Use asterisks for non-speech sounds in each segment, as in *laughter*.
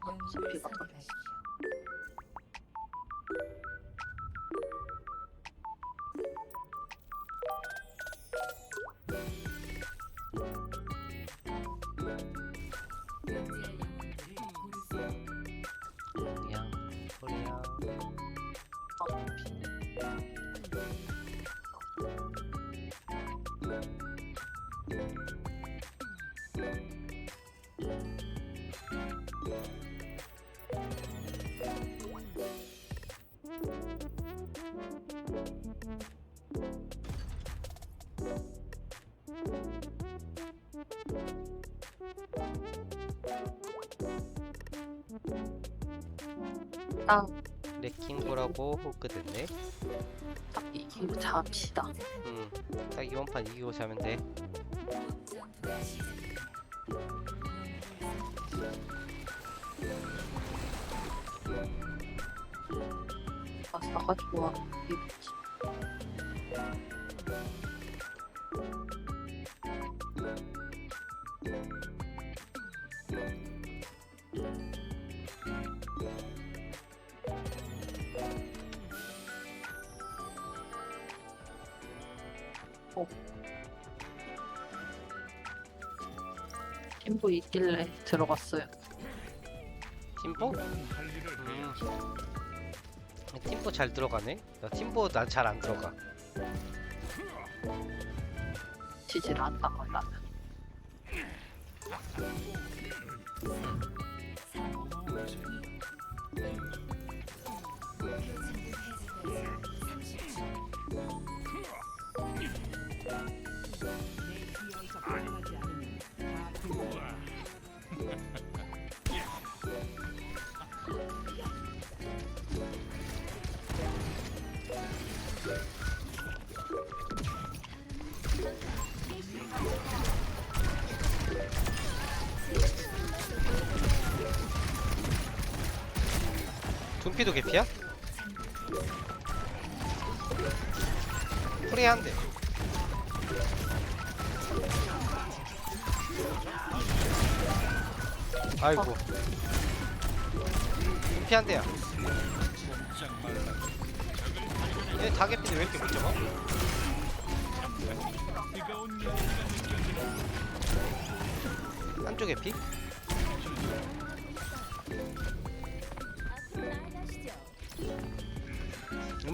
가다. 그냥 땅 레킹볼하고 호크 됐네. 딱 이기고 잡시다. 음, 딱 이번 판 이기고 자면 돼. 아싸가 좋아. 이거지. 어. 팀보 있길래 들어갔어요. 팀보? 음. 팀보 잘 들어가네. 나 팀보 난 잘 안 들어가. 지질 않다 말라면. 둠피도 개피야? 프리 한 대. 아이고. 둠피 한 대야. 얘다 개피인데 왜 이렇게 못 잡아? 한쪽 개피?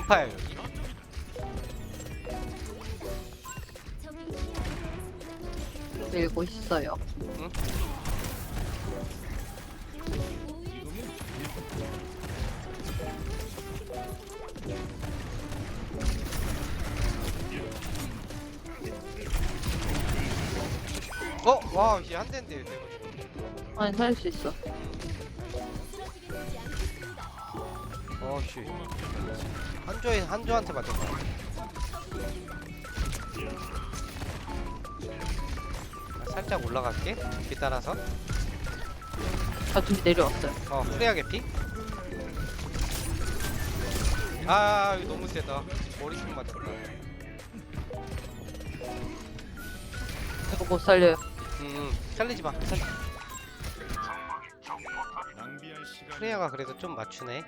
음파야 여기. 밀고 있어요. 응? 어? 와, 이한 대인데. 아니 살 수 있어. 어, 씨. 한조에 한조한테 맞았다. 아, 살짝 올라갈게. 비 따라서. 자중이 내려왔어요. 어, 프레야 개피? 아, 이거 너무 세다. 머리총 맞았다. 이거 못 살려요. 음, 음, 살리지 마. 살리. 낭비할 시간 프레야가 그래도 좀 맞추네.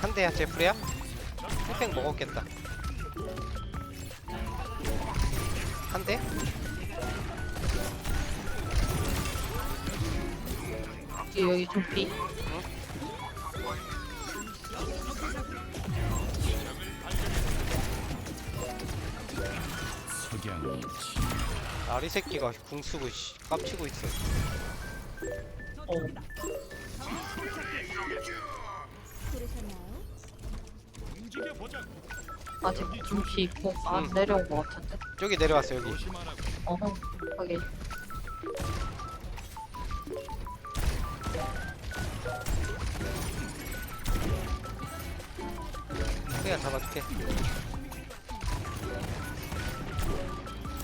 한 대야, 제프레야? 힐팩 먹었겠다. 한 대? 여기 여기 좀 비. 석양 아리 새끼가 궁 쓰고 씨, 깝치고 있어. 어. 움직여 보자. 아직 좀비 있고 안 응. 내려온 것 같은데. 저기 내려왔어 여기. 어허. 여기 그냥 잡아줄게.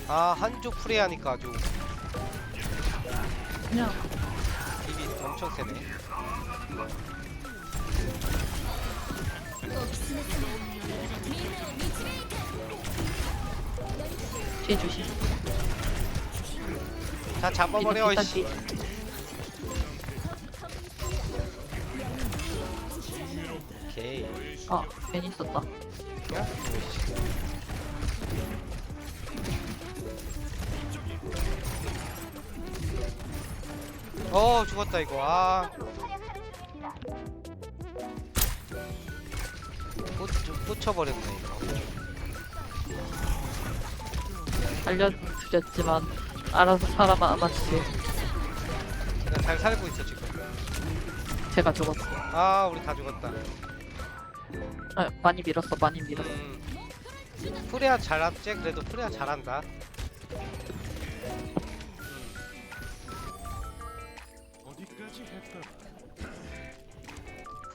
아 한쪽 프레하니까 아주 그냥 엄청 세네. 뒤에 주시. 다 잡아버려 일단 씨. 뒤. 오케이. 아 괜히 썼다. 야? 씨. 어 죽었다 이거 아 꽂, 꽂혀버렸네 이거 알려드렸지만 알아서 살아남았지. 그냥 잘 살고 있어 지금 제가 죽었어. 아 우리 다 죽었다 아, 많이 밀었어, 많이 밀었어. 음. 프레아 잘합지? 그래도 프레아 잘한다 어디까지 했더라?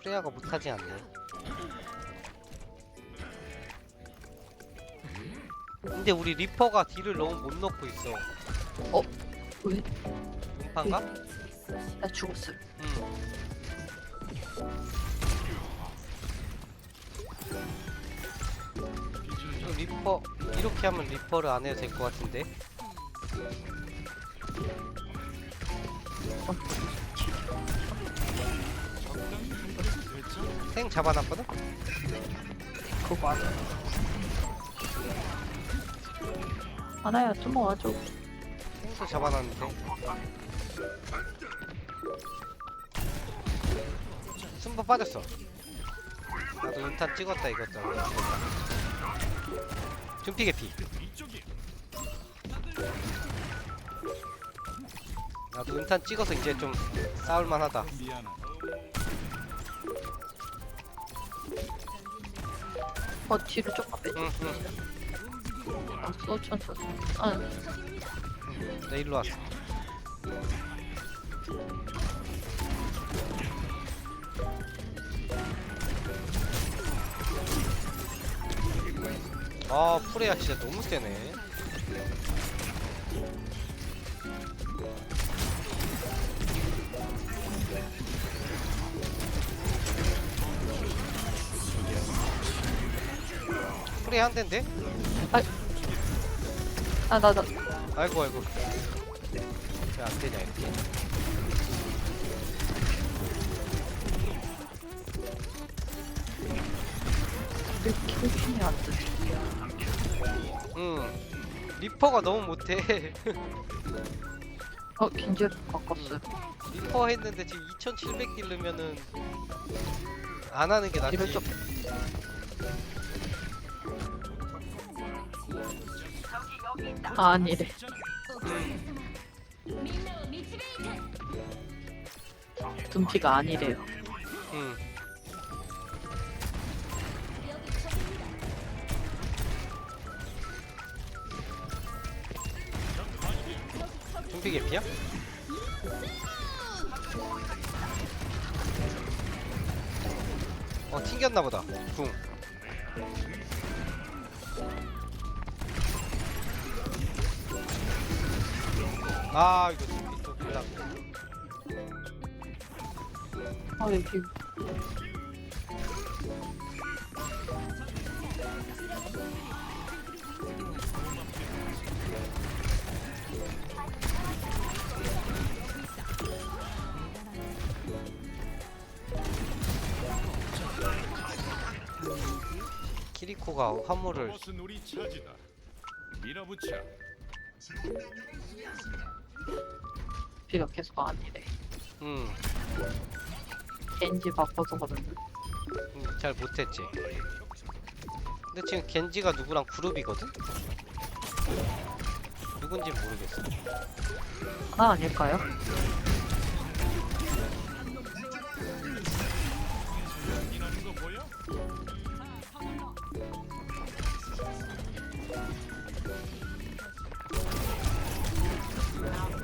프레아가 못하지 않네 근데 우리 리퍼가 딜을 너무 못 넣고 있어 왜? 음판가? 나 죽었어. 응 이거 리퍼 이렇게 하면 리퍼를 안 해도 될 것 같은데 생 잡아놨거든? 그거 맞아. 하나야, 좀 와줘. 생도 잡아놨는데 순번 빠졌어 나도 은탄 찍었다 이것도 준피 개피 나도 은탄 찍어서 이제 좀 싸울만하다 미안하다. 어, 뒤로 조금 빼줘. 응응 아, 소천 쳤어. 아, 나 일로 왔어 아 프레야 진짜 너무 세네 프레 한 대인데? 아, 나, 나, 아이고 아이고 왜 안 되냐 이렇게 이렇게 힘이 안 돼. 응 리퍼가 너무 못해 *laughs* 어, 긴지로 바꿨어요. 리퍼 했는데 지금 2700 딜르면은 안 하는 게 낫지 뒤로 좀. 아, 아니래. 둠피가 아니래요. 응 준비 개피야? 어 튕겼나 보다 궁 아 이거 또 빌라 아, 여기. 키리코가 화물을 우리 차지다. 밀어붙여. 둠피가 계속 아니래. 응, 겐지 바꿔서 그러는데. 응, 잘 못했지 근데 지금 겐지가 누구랑 그룹이거든? 누군지 모르겠어 하나 아닐까요?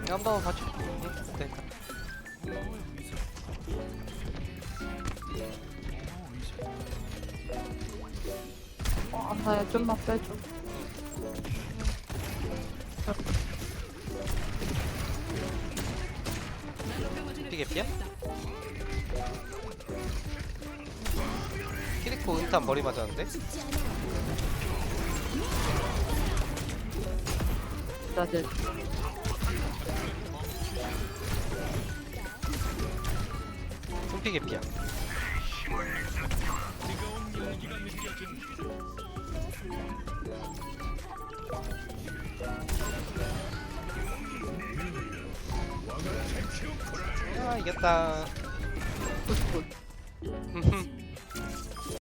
내가 한번 맞춰줄게 네, 됐다 아, 어, 나야 좀만 빼줘. 피게피야? 키리코 은탄 머리 맞았는데? 나 이제 홈피 개피야. 아 이겼다. 굿굿.